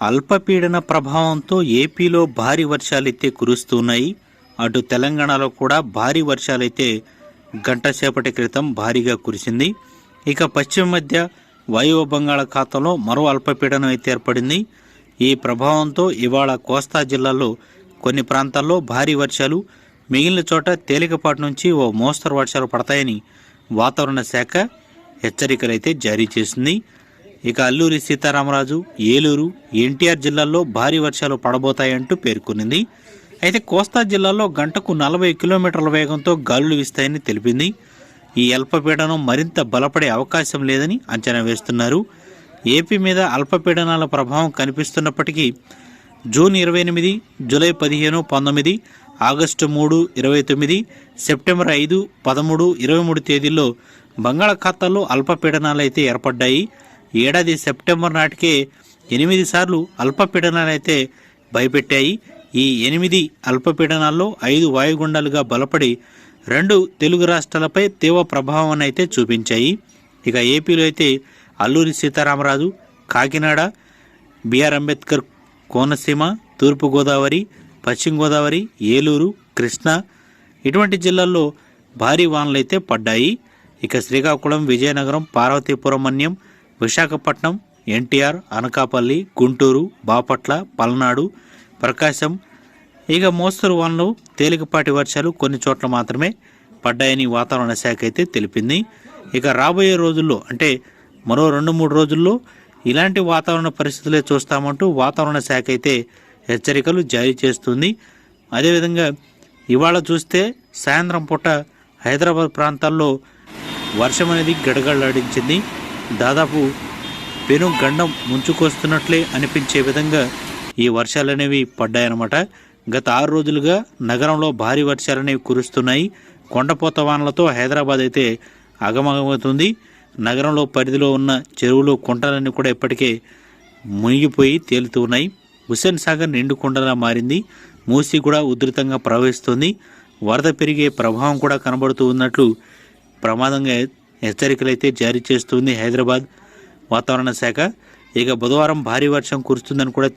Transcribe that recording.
అల్పపీడన ప్రభావంతో ఏపీలో భారీ వర్షాలైతే కురుస్తున్నాయి. అటు తెలంగాణలో కూడా భారీ వర్షాలైతే గంట సేపటి క్రితం భారీగా కురిసింది. ఇక పశ్చిమ మధ్య వాయువ బంగాళాఖాతంలో మరో అల్పపీడనం అయితే ఏర్పడింది. ఈ ప్రభావంతో ఇవాళ కోస్తా జిల్లాలో కొన్ని ప్రాంతాల్లో భారీ వర్షాలు మిగిలిన చోట తేలికపాటి నుంచి ఓ మోస్తరు వర్షాలు పడతాయని వాతావరణ శాఖ హెచ్చరికలైతే జారీ చేసింది. ఇక అల్లూరి సీతారామరాజు ఏలూరు ఎన్టీఆర్ జిల్లాల్లో భారీ వర్షాలు పడబోతాయంటూ పేర్కొనింది. అయితే కోస్తా జిల్లాలో గంటకు నలభై కిలోమీటర్ల వేగంతో గాలులు వీస్తాయని తెలిపింది. ఈ అల్పపీడనం మరింత బలపడే అవకాశం లేదని అంచనా వేస్తున్నారు. ఏపీ మీద అల్పపీడనాల ప్రభావం కనిపిస్తున్నప్పటికీ జూన్ ఇరవై ఎనిమిది జూలై పదిహేను పంతొమ్మిది ఆగస్టు మూడు ఇరవై తొమ్మిది సెప్టెంబర్ ఐదు పదమూడు ఇరవై మూడు తేదీల్లో బంగాళాఖాతాల్లో అల్పపీడనాలు అయితే ఏర్పడ్డాయి. ఏడాది సెప్టెంబర్ నాటికే ఎనిమిది సార్లు అల్పపీడనాలు అయితే భయపెట్టాయి. ఈ ఎనిమిది అల్పపీడనాల్లో ఐదు వాయుగుండాలుగా బలపడి రెండు తెలుగు రాష్ట్రాలపై తీవ్ర ప్రభావాన్ని అయితే చూపించాయి. ఇక ఏపీలో అయితే అల్లూరి సీతారామరాజు కాకినాడ బిఆర్ అంబేద్కర్ కోనసీమ తూర్పుగోదావరి పశ్చిమ గోదావరి ఏలూరు కృష్ణా ఇటువంటి జిల్లాల్లో భారీ వానలైతే పడ్డాయి. ఇక శ్రీకాకుళం విజయనగరం పార్వతీపురం మన్యం విశాఖపట్నం ఎన్టీఆర్ అనకాపల్లి గుంటూరు బాపట్ల పల్నాడు ప్రకాశం. ఇక మోస్తరు వానలు తేలికపాటి వర్షాలు కొన్ని చోట్ల మాత్రమే పడ్డాయని వాతావరణ శాఖ అయితే తెలిపింది. ఇక రాబోయే రోజుల్లో అంటే మరో రెండు మూడు రోజుల్లో ఇలాంటి వాతావరణ పరిస్థితులే చూస్తామంటూ వాతావరణ శాఖ అయితే హెచ్చరికలు జారీ చేస్తుంది. అదేవిధంగా ఇవాళ చూస్తే సాయంత్రం పూట హైదరాబాద్ ప్రాంతాల్లో వర్షం అనేది గడగడలాడించింది. దాదాపు పెను గండం ముంచుకొస్తున్నట్లే అనిపించే విధంగా ఈ వర్షాలు అనేవి పడ్డాయన్నమాట. గత ఆరు రోజులుగా నగరంలో భారీ వర్షాలు అనేవి కురుస్తున్నాయి. కొండపోత వానలతో హైదరాబాద్ అయితే అగమగమవుతుంది నగరంలో పరిధిలో ఉన్న చెరువులు కుంటలన్నీ కూడా ఇప్పటికే మునిగిపోయి తేలుతూ ఉన్నాయి. హుస్సేన్ సాగర్ నిండు కుండలా మారింది. మూసి కూడా ఉధృతంగా ప్రవహిస్తుంది. వరద పెరిగే ప్రభావం కూడా కనబడుతూ ఉన్నట్లు ప్రమాదంగా హెచ్చరికలైతే జారీ చేస్తుంది హైదరాబాద్ వాతావరణ శాఖ. ఇక బుధవారం భారీ వర్షం కురుస్తుందని కూడా